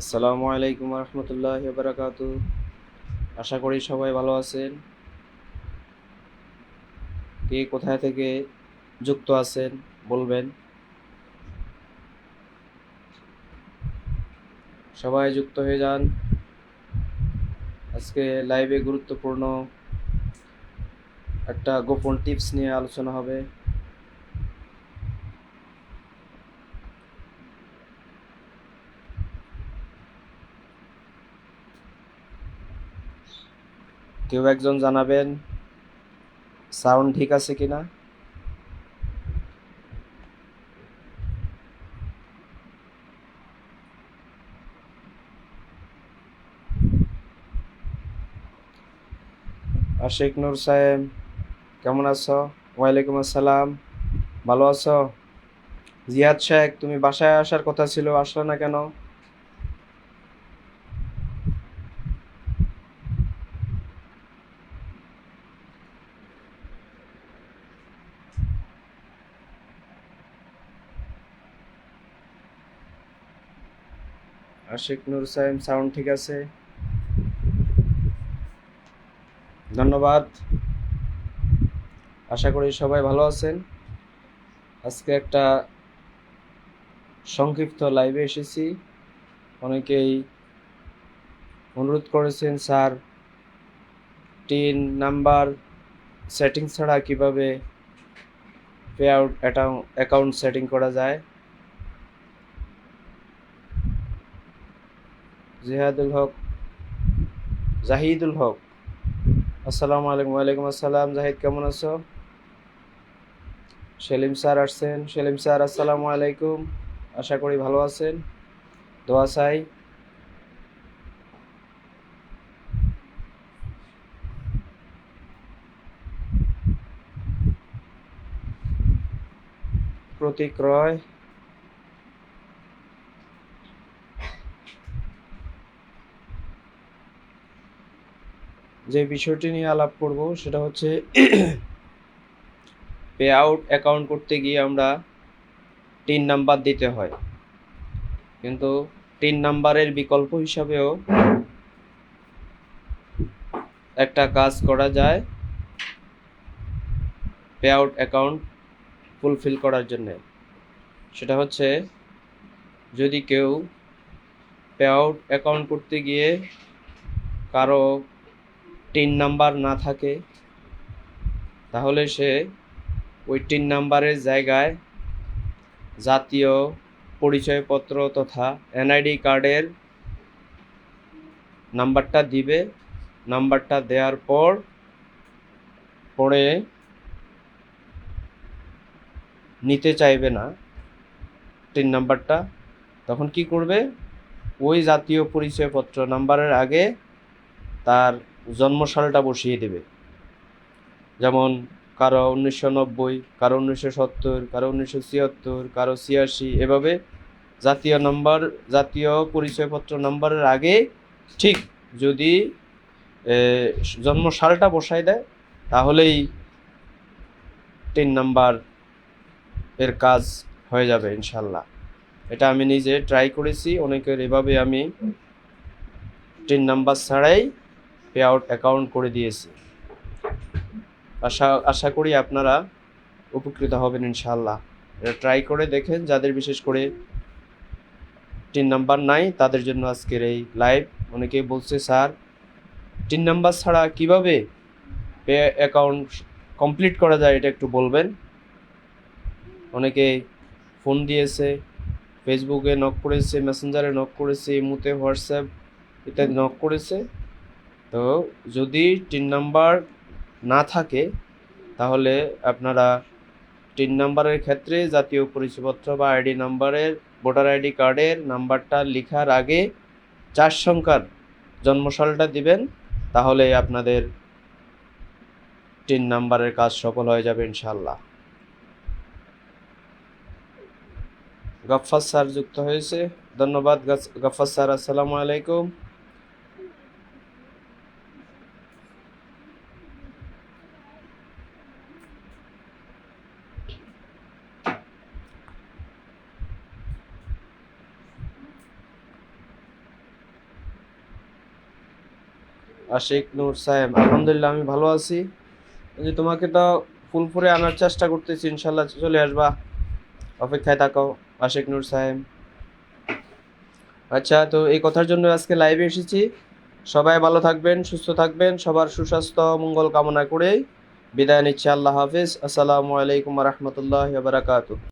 আসসালামু আলাইকুম রহমতুল্লাহ বারাকাতু আশা করি সবাই ভালো আছেন। কে কোথায় থেকে যুক্ত আছেন বলবেন। সবাই যুক্ত হয়ে যান। আজকে লাইভে গুরুত্বপূর্ণ একটা গোপন টিপস নিয়ে আলোচনা হবে। কেউ একজন জানাবেন, সাউন্ড ঠিক আছে কিনা আশিক নূর সাহেব, কেমন আছো? ওয়ালাইকুম আসসালাম। ভালো আছো? জিয়াদ শেখ, তুমি বাসায় আসার কথা ছিল, আসলো না কেন? আশিক নুর সাহেব, সাউন্ড ঠিক আছে? ধন্যবাদ। আশা করি সবাই ভালো আছেন। আজকে একটা সংক্ষিপ্ত লাইভে এসেছি। অনেকেই অনুরোধ করেছেন, স্যার, তিন নাম্বার সেটিং ছাড়া কীভাবে পে আউট অ্যাকাউন্ট সেটিং করা যায়? জিহাদুল হক, জাহিদুল হক। আসসালামু আলাইকুম, ওয়ালাইকুম আসসালাম। জাহিদ, কেমন আছো? সেলিম স্যার আসছেন। সেলিম স্যার, আসসালামু আলাইকুম। আশা করি ভালো আছেন। দোয়া চাই। প্রতীক রয় যে বিষয়টি নিয়ে আলাপ করব, সেটা হচ্ছে পে আউট অ্যাকাউন্ট করতে গিয়ে আমরা তিন নাম্বার দিতে হয়। কিন্তু তিন নাম্বারের বিকল্প হিসাবেও একটা কাজ করা যায় পে আউট অ্যাকাউন্ট ফুলফিল করার জন্যে। সেটা হচ্ছে, যদি কেউ পে আউট অ্যাকাউন্ট করতে গিয়ে কারও টিন নাম্বার না থাকে, তাহলে সে ওই টিন নাম্বারের জায়গায় জাতীয় পরিচয়পত্র তথা এনআইডি কার্ডের নাম্বারটা দিবে। নাম্বারটা দেওয়ার পর পরে নিতে চাইবে না টিন নাম্বারটা। তখন কি করবে? ওই জাতীয় পরিচয়পত্র নাম্বারের আগে তার জন্মসালটা বসিয়ে দেবে। যেমন কারও উনিশশো নব্বই, কারও উনিশশো সত্তর, কারও উনিশশো ছিয়াত্তর, কারও ছিয়াশি, এভাবে জাতীয় নাম্বার, জাতীয় পরিচয়পত্র নাম্বারের আগে ঠিক যদি জন্মসালটা বসায় দেয়, তাহলেই তিন নাম্বার এর কাজ হয়ে যাবে ইনশাল্লাহ। এটা আমি নিজে ট্রাই করেছি, অনেকের এভাবে আমি তিন নাম্বার ছাড়াই পে আউট অ্যাকাউন্ট করে দিয়েছি। আশা আশা করি আপনারা উপকৃত হবেন ইনশাল্লাহ এটা ট্রাই করে দেখেন, যাদের বিশেষ করে তিন নাম্বার নাই, তাদের জন্য আজকের এই লাইভ অনেকেই বলছে, স্যার, তিন নাম্বার ছাড়া কীভাবে পে অ্যাকাউন্ট কমপ্লিট করা যায় এটা একটু বলবেন? অনেকে ফোন দিয়েছে ফেসবুকে নক করেছে মেসেঞ্জারে নক করেছে ইমুতে হোয়াটসঅ্যাপ ইত্যাদি নক করেছে। তো যদি তিন নাম্বার না থাকে, তাহলে আপনারা তিন নাম্বারের ক্ষেত্রে জাতীয় পরিচয়পত্র বা আইডি নাম্বারের, ভোটার আইডি কার্ডের নাম্বারটা লেখার আগে চার সংখ্যার জন্মসালটা দিবেন, তাহলে আপনাদের তিন নাম্বারের কাজ সফল হয়ে যাবে ইনশাল্লাহ গফফার স্যার যুক্ত হয়েছে। ধন্যবাদ গফফার স্যার, আসসালামু আলাইকুম। আশিক নূর সাহেব, আলহামদুলিল্লাহ আমি ভালো আছি। যে তোমাকে তো ফুলপুরে আনার চেষ্টা করতেছি ইনশাল্লাহ চলে আসবা। অপেক্ষায় থাকো, আশিক নূর সাহেব। আচ্ছা তো এই কথার জন্য আজকে লাইভে এসেছি। সবাই ভালো থাকবেন, সুস্থ থাকবেন, সবার সুস্বাস্থ্য, মঙ্গল কামনা করেই বিদায় নিচ্ছি, আল্লাহ হাফিজ। আসসালামু আলাইকুম রহমতুল্লাহ বারাকাতু